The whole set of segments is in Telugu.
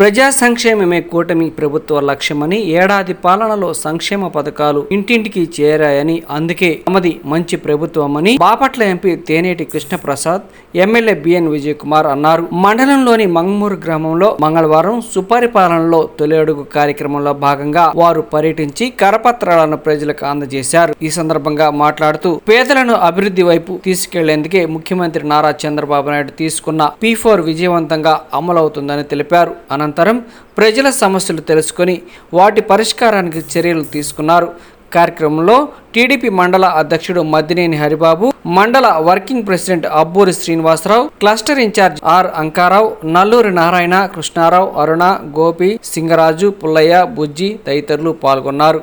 ప్రజా సంక్షేమమే కూటమి ప్రభుత్వ లక్ష్యమని ఏడాది పాలనలో సంక్షేమ పథకాలు ఇంటింటికి చేరాయని అందుకే తమది మంచి ప్రభుత్వమని Bapatla MP Teneti Krishnaprasad MLA B N Kumar అన్నారు. మండలంలోని మంగమూరు గ్రామంలో మంగళవారం సుపరిపాలనలో తొలి అడుగు కార్యక్రమంలో భాగంగా వారు పర్యటించి కరపత్రాలను ప్రజలకు అందజేశారు. ఈ సందర్భంగా మాట్లాడుతూ పేదలను అభివృద్ధి వైపు తీసుకెళ్ళేందుకే ముఖ్యమంత్రి నారా చంద్రబాబు నాయుడు తీసుకున్న పీ ఫోర్ విజయవంతంగా అమలవుతుందని తెలిపారు. అనంతరం ప్రజల సమస్యలు తెలుసుకొని వాటి పరిష్కారానికి చర్యలు తీసుకున్నారు. కార్యక్రమంలో టీడీపీ మండల అధ్యక్షుడు మద్దినేని హరిబాబు మండల working president Abburi Srinivasarao cluster in charge R Ankarao Nalluri Narayana Krishnarao Aruna Gopi Singaraju Pullaiah Bujji తదితరులు పాల్గొన్నారు.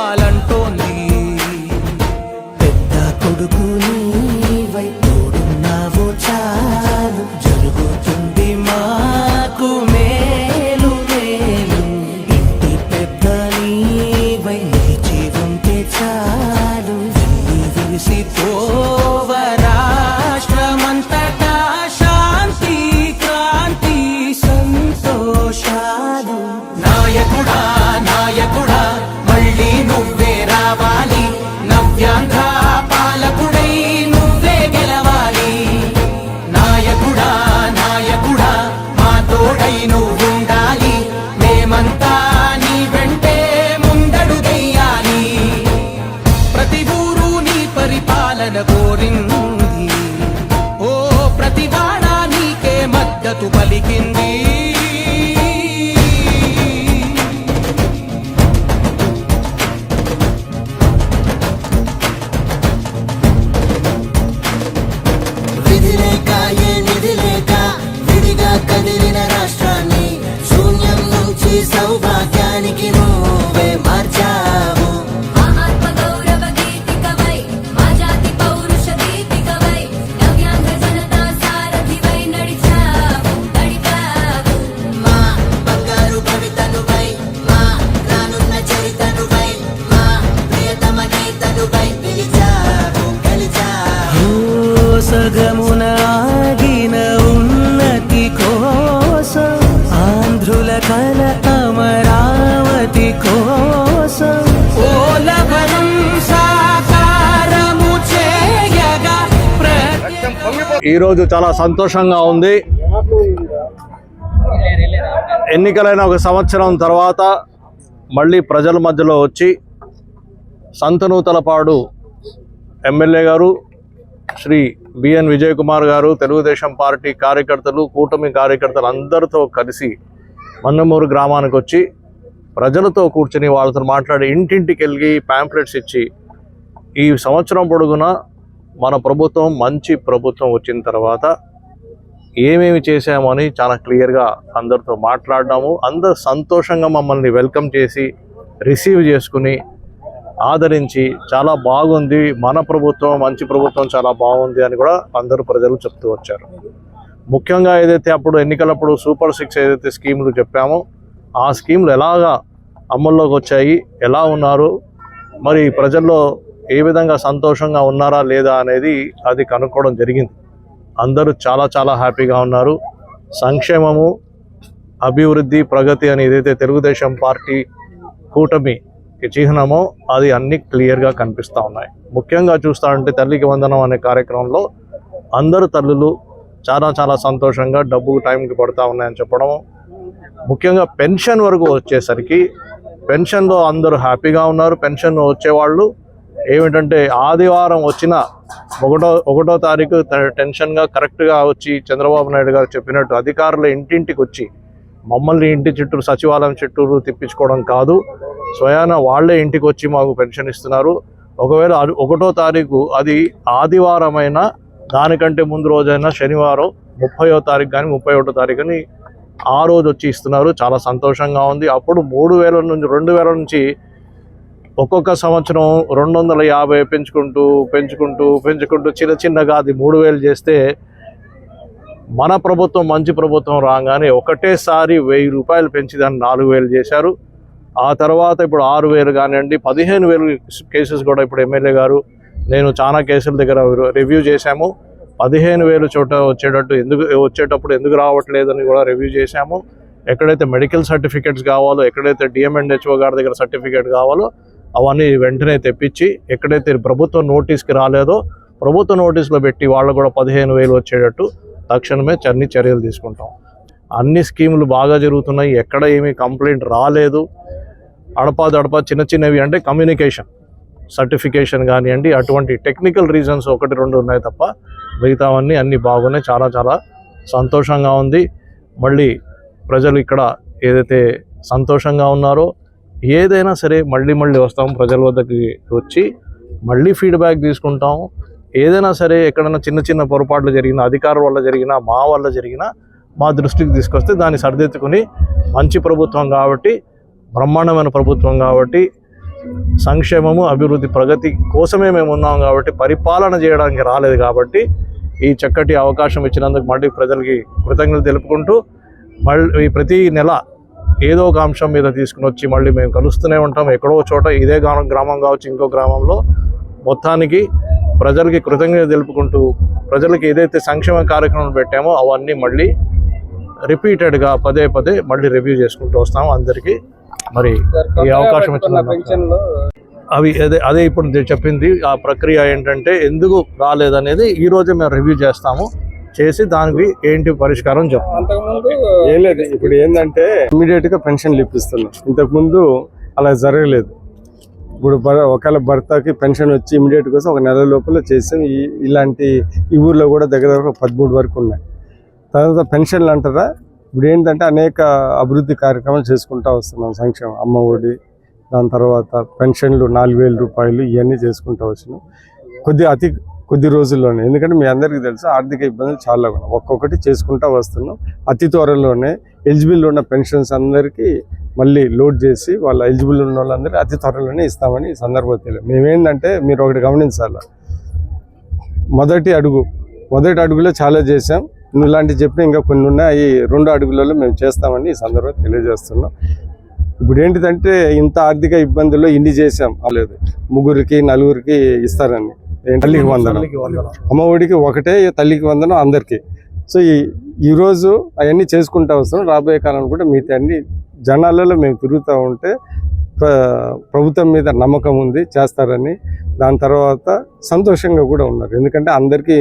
قال పరిపాలన ఓ ప్రతి నీకే మద్దతు పలికింది. కల అమరావతి కోసం. ఈరోజు చాలా సంతోషంగా ఉంది. ఎన్నికలైన ఒక సంవత్సరం తర్వాత మళ్ళీ ప్రజల మధ్యలో వచ్చి సంతనూతలపాడు ఎమ్మెల్యే గారు శ్రీ బిఎన్ విజయ్ కుమార్ గారు తెలుగుదేశం పార్టీ కార్యకర్తలు కూటమి కార్యకర్తలు అందరితో కలిసి మన్నమూరు గ్రామానికి వచ్చి ప్రజలతో కూర్చొని వాళ్ళతో మాట్లాడి ఇంటింటికి వెళ్ళి ప్యాంప్లెట్స్ ఇచ్చి ఈ సంవత్సరం పొడుగున మన ప్రభుత్వం మంచి ప్రభుత్వం వచ్చిన తర్వాత ఏమేమి చేశామని చాలా క్లియర్గా అందరితో మాట్లాడినాము అందరు సంతోషంగా మమ్మల్ని వెల్కమ్ చేసి రిసీవ్ చేసుకుని ఆదరించి చాలా బాగుంది మన ప్రభుత్వం మంచి ప్రభుత్వం చాలా బాగుంది అని కూడా అందరూ ప్రజలు చెప్తూ వచ్చారు. ముఖ్యంగా ఏదైతే అప్పుడు ఎన్నికలప్పుడు సూపర్ సిక్స్ ఏదైతే స్కీములు చెప్పామో ఆ స్కీములు ఎలాగా అమల్లోకి వచ్చాయి ఎలా ఉన్నారు మరి ప్రజల్లో ఏ విధంగా సంతోషంగా ఉన్నారా లేదా అనేది అది కనుక్కోవడం జరిగింది. అందరూ చాలా చాలా హ్యాపీగా ఉన్నారు. సంక్షేమము అభివృద్ధి ప్రగతి అని ఏదైతే తెలుగుదేశం పార్టీ కూటమి చిహ్నమో అది అన్ని క్లియర్గా కనిపిస్తూ ఉన్నాయి. ముఖ్యంగా చూస్తా ఉంటే తల్లికి వందనం అనే కార్యక్రమంలో అందరు తల్లులు చాలా చాలా సంతోషంగా డబ్బు టైంకి పడతా ఉన్నాయని చెప్పడం ముఖ్యంగా పెన్షన్ వరకు వచ్చేసరికి పెన్షన్లో అందరూ హ్యాపీగా ఉన్నారు. పెన్షన్ వచ్చేవాళ్ళు ఏమిటంటే ఆదివారం వచ్చిన ఒకటో ఒకటో తారీఖు టెన్షన్గా కరెక్ట్గా వచ్చి చంద్రబాబు నాయుడు గారు చెప్పినట్టు అధికారులు ఇంటింటికి వచ్చి మమ్మల్ని ఇంటి చుట్టూరు సచివాలయం చుట్టూరు తిప్పించుకోవడం కాదు. స్వయాన వాళ్ళే ఇంటికి వచ్చి మాకు పెన్షన్ ఇస్తున్నారు. ఒకవేళ ఒకటో తారీఖు అది ఆదివారమైనా దానికంటే ముందు రోజైనా శనివారం ముప్పయో తారీఖు కానీ ముప్పై ఒకటో తారీఖు అని ఆ రోజు వచ్చి ఇస్తున్నారు. చాలా సంతోషంగా ఉంది. అప్పుడు మూడు వేల నుంచి రెండు వేల నుంచి ఒక్కొక్క సంవత్సరం రెండు వందల యాభై పెంచుకుంటూ పెంచుకుంటూ పెంచుకుంటూ చిన్న చిన్నగా అది మూడు వేలు చేస్తే మన ప్రభుత్వం మంచి ప్రభుత్వం రాగానే ఒకటేసారి వెయ్యి రూపాయలు పెంచి దాన్ని నాలుగు వేలు చేశారు. ఆ తర్వాత ఇప్పుడు ఆరు వేలు కానివ్వండి పదిహేను వేలు కేసెస్ కూడా ఇప్పుడు ఎమ్మెల్యే గారు నేను చాలా కేసుల దగ్గర రివ్యూ చేశాము. పదిహేను వేలు చోట వచ్చేటట్టు ఎందుకు వచ్చేటప్పుడు ఎందుకు రావట్లేదని కూడా రివ్యూ చేశాము. ఎక్కడైతే మెడికల్ సర్టిఫికేట్స్ కావాలో ఎక్కడైతే డిఎంఎన్హెచ్ఓ గారి దగ్గర సర్టిఫికేట్ కావాలో అవన్నీ వెంటనే తెప్పించి ఎక్కడైతే ప్రభుత్వ నోటీస్కి రాలేదో ప్రభుత్వ నోటీసులో పెట్టి వాళ్ళు కూడా పదిహేను వేలు వచ్చేటట్టు తక్షణమే చర్ని చర్యలు తీసుకుంటాం. అన్ని స్కీములు బాగా జరుగుతున్నాయి. ఎక్కడ ఏమీ కంప్లైంట్ రాలేదు. అడపా దడపా చిన్న చిన్నవి అంటే కమ్యూనికేషన్ సర్టిఫికేషన్ కానివ్వండి అటువంటి టెక్నికల్ రీజన్స్ ఒకటి రెండు ఉన్నాయి తప్ప మిగతావన్నీ అన్నీ బాగున్నాయి. చాలా చాలా సంతోషంగా ఉంది. మళ్ళీ ప్రజలు ఇక్కడ ఏదైతే సంతోషంగా ఉన్నారో ఏదైనా సరే మళ్ళీ మళ్ళీ వస్తాం. ప్రజల వద్దకి వచ్చి మళ్ళీ ఫీడ్బ్యాక్ తీసుకుంటాం. ఏదైనా సరే ఎక్కడైనా చిన్న చిన్న పొరపాట్లు జరిగినా అధికారుల వల్ల జరిగినా మా వల్ల జరిగినా మా దృష్టికి తీసుకొస్తే దాన్ని సరిదిద్దుకుని మంచి ప్రభుత్వం కాబట్టి బ్రహ్మాండమైన ప్రభుత్వం కాబట్టి సంక్షేమము అభివృద్ధి ప్రగతి కోసమే మేము ఉన్నాం కాబట్టి పరిపాలన చేయడానికి రాలేదు కాబట్టి ఈ చక్కటి అవకాశం ఇచ్చినందుకు మళ్ళీ ప్రజలకి కృతజ్ఞతలు తెలుపుకుంటూ మళ్ళీ ప్రతి నెల ఏదో ఒక అంశం మీద తీసుకుని వచ్చి మళ్ళీ మేము కలుస్తూనే ఉంటాం. ఎక్కడో చోట ఇదే గ్రామం గ్రామం కావచ్చు ఇంకో గ్రామంలో మొత్తానికి ప్రజలకి కృతజ్ఞత తెలుపుకుంటూ ప్రజలకి ఏదైతే సంక్షేమ కార్యక్రమాలు పెట్టామో అవన్నీ మళ్ళీ రిపీటెడ్గా పదే పదే మళ్ళీ రివ్యూ చేసుకుంటూ వస్తాం. అందరికీ మరి ఈ అవకాశం ఇచ్చిన అవి అదే అదే ఇప్పుడు నేను చెప్పింది ఆ ప్రక్రియ ఏంటంటే ఎందుకు రాలేదనేది ఈ రోజే మేము రివ్యూ చేస్తాము. చేసి దానికి ఏంటి పరిష్కారం చెప్తాం. ఏం లేదు ఇప్పుడు ఏంటంటే ఇమీడియట్గా పెన్షన్లు ఇప్పిస్తున్నాం ఇంతకు ముందు అలా జరగలేదు. ఇప్పుడు ఒకవేళ భర్తకి పెన్షన్ వచ్చి ఇమీడియట్ కోసం ఒక నెల లోపల చేసాం. ఇలాంటి ఈ ఊర్లో కూడా దగ్గర దగ్గర పదమూడు వరకు ఉన్నాయి. తర్వాత పెన్షన్లు అంటారా? ఇప్పుడు ఏంటంటే అనేక అభివృద్ధి కార్యక్రమాలు చేసుకుంటూ వస్తున్నాం. సంక్షేమం అమ్మ ఒడి దాని తర్వాత పెన్షన్లు నాలుగు వేల రూపాయలు ఇవన్నీ చేసుకుంటూ వచ్చినాం. కొద్ది అతి కొద్ది రోజుల్లోనే ఎందుకంటే మీ అందరికీ తెలుసు ఆర్థిక ఇబ్బందులు చాలా ఉన్నాయి. ఒక్కొక్కటి చేసుకుంటూ వస్తున్నాం. అతి త్వరలోనే ఎలిజిబుల్ ఉన్న పెన్షన్స్ అందరికీ మళ్ళీ లోడ్ చేసి వాళ్ళ ఎలిజిబుల్ ఉన్న వాళ్ళందరికీ అతి త్వరలోనే ఇస్తామని ఈ తెలియదు. మేమేంటంటే మీరు ఒకటి గమనించాలి? మొదటి అడుగు మొదటి అడుగులో చాలా చేసాం నువ్వు ఇలాంటి చెప్పిన ఇంకా కొన్ని ఉన్నాయి. రెండు అడుగులలో మేము చేస్తామని ఈ సందర్భంగా తెలియజేస్తున్నాం. ఇప్పుడు ఏంటిదంటే ఇంత ఆర్థిక ఇబ్బందుల్లో ఇన్ని చేసాం లేదు. ముగ్గురికి నలుగురికి ఇస్తారని? తల్లికి వందనం. అమ్మ ఒడికి ఒకటే తల్లికి వందనం అందరికీ. సో ఈ ఈరోజు అవన్నీ చేసుకుంటా వస్తున్నాం. రాబోయే కాలం కూడా మిగతా అన్ని జనాలలో మేము తిరుగుతూ ఉంటే ప్రభుత్వం మీద నమ్మకం ఉంది చేస్తారని. దాని తర్వాత సంతోషంగా కూడా ఉన్నారు. ఎందుకంటే అందరికీ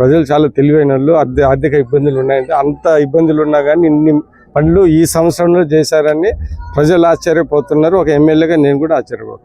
ప్రజలు చాలా తెలివైన వాళ్ళు ఆర్థిక ఇబ్బందులు ఉన్నాయంటే అంత ఇబ్బందులు ఉన్నా కానీ ఇన్ని పనులు ఈ సంవత్సరంలో చేశారని ప్రజలు ఆశ్చర్యపోతున్నారు. ఒక ఎమ్మెల్యేగా నేను కూడా ఆశ్చర్యపోతున్నాను